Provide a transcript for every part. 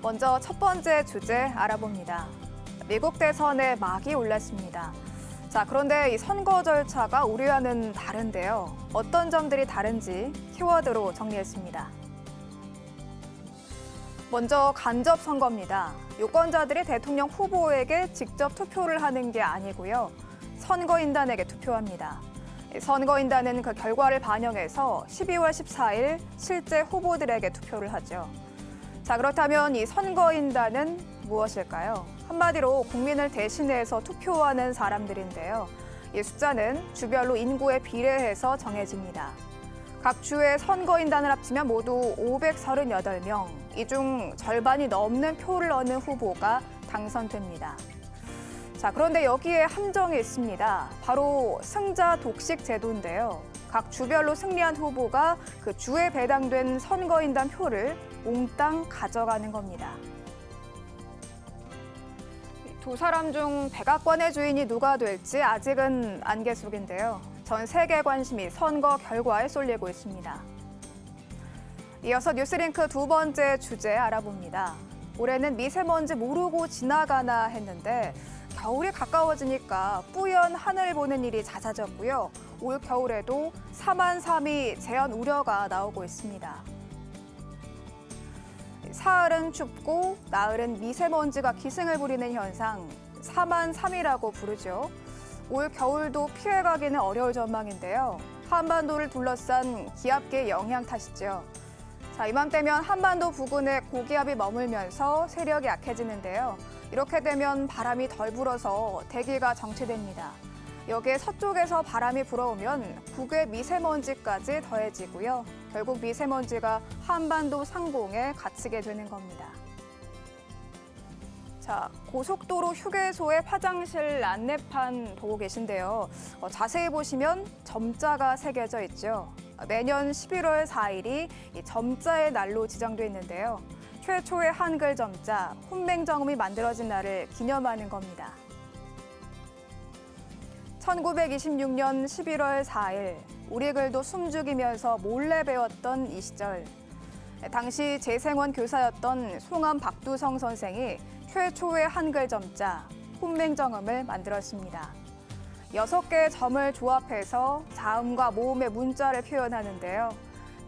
먼저 첫 번째 주제 알아봅니다. 미국 대선에 막이 올랐습니다. 자, 그런데 이 선거 절차가 우려와는 다른데요. 어떤 점들이 다른지 키워드로 정리했습니다. 먼저 간접 선거입니다. 유권자들이 대통령 후보에게 직접 투표를 하는 게 아니고요. 선거인단에게 투표합니다. 선거인단은 그 결과를 반영해서 12월 14일 실제 후보들에게 투표를 하죠. 자, 그렇다면 이 선거인단은 무엇일까요? 한마디로 국민을 대신해서 투표하는 사람들인데요. 이 숫자는 주별로 인구에 비례해서 정해집니다. 각 주의 선거인단을 합치면 모두 538명, 이 중 절반이 넘는 표를 얻는 후보가 당선됩니다. 자, 그런데 여기에 함정이 있습니다. 바로 승자 독식 제도인데요. 각 주별로 승리한 후보가 그 주에 배당된 선거인단 표를 몽땅 가져가는 겁니다. 두 사람 중 백악관의 주인이 누가 될지 아직은 안개 속인데요. 전 세계 관심이 선거 결과에 쏠리고 있습니다. 이어서 뉴스링크 두 번째 주제 알아봅니다. 올해는 미세먼지 모르고 지나가나 했는데 겨울이 가까워지니까 뿌연 하늘 보는 일이 잦아졌고요. 올 겨울에도 사만삼이 재현 우려가 나오고 있습니다. 사흘은 춥고 나흘은 미세먼지가 기승을 부리는 현상 사만삼이라고 부르죠. 올 겨울도 피해가기는 어려울 전망인데요. 한반도를 둘러싼 기압계 영향 탓이죠. 자, 이맘때면 한반도 부근에 고기압이 머물면서 세력이 약해지는데요. 이렇게 되면 바람이 덜 불어서 대기가 정체됩니다. 여기에 서쪽에서 바람이 불어오면 북의 미세먼지까지 더해지고요. 결국 미세먼지가 한반도 상공에 갇히게 되는 겁니다. 자, 고속도로 휴게소의 화장실 안내판 보고 계신데요. 어, 자세히 보시면 점자가 새겨져 있죠. 매년 11월 4일이 이 점자의 날로 지정돼 있는데요. 최초의 한글 점자, 혼맹정음이 만들어진 날을 기념하는 겁니다. 1926년 11월 4일, 우리 글도 숨죽이면서 몰래 배웠던 이 시절. 당시 재생원 교사였던 송암 박두성 선생이 최초의 한글 점자, 혼맹정음을 만들었습니다. 여섯 개의 점을 조합해서 자음과 모음의 문자를 표현하는데요.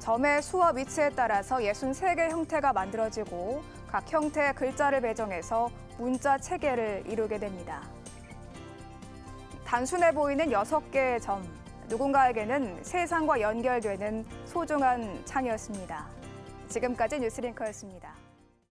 점의 수와 위치에 따라서 63개 형태가 만들어지고 각 형태의 글자를 배정해서 문자 체계를 이루게 됩니다. 단순해 보이는 여섯 개의 점, 누군가에게는 세상과 연결되는 소중한 창이었습니다. 지금까지 뉴스링크였습니다.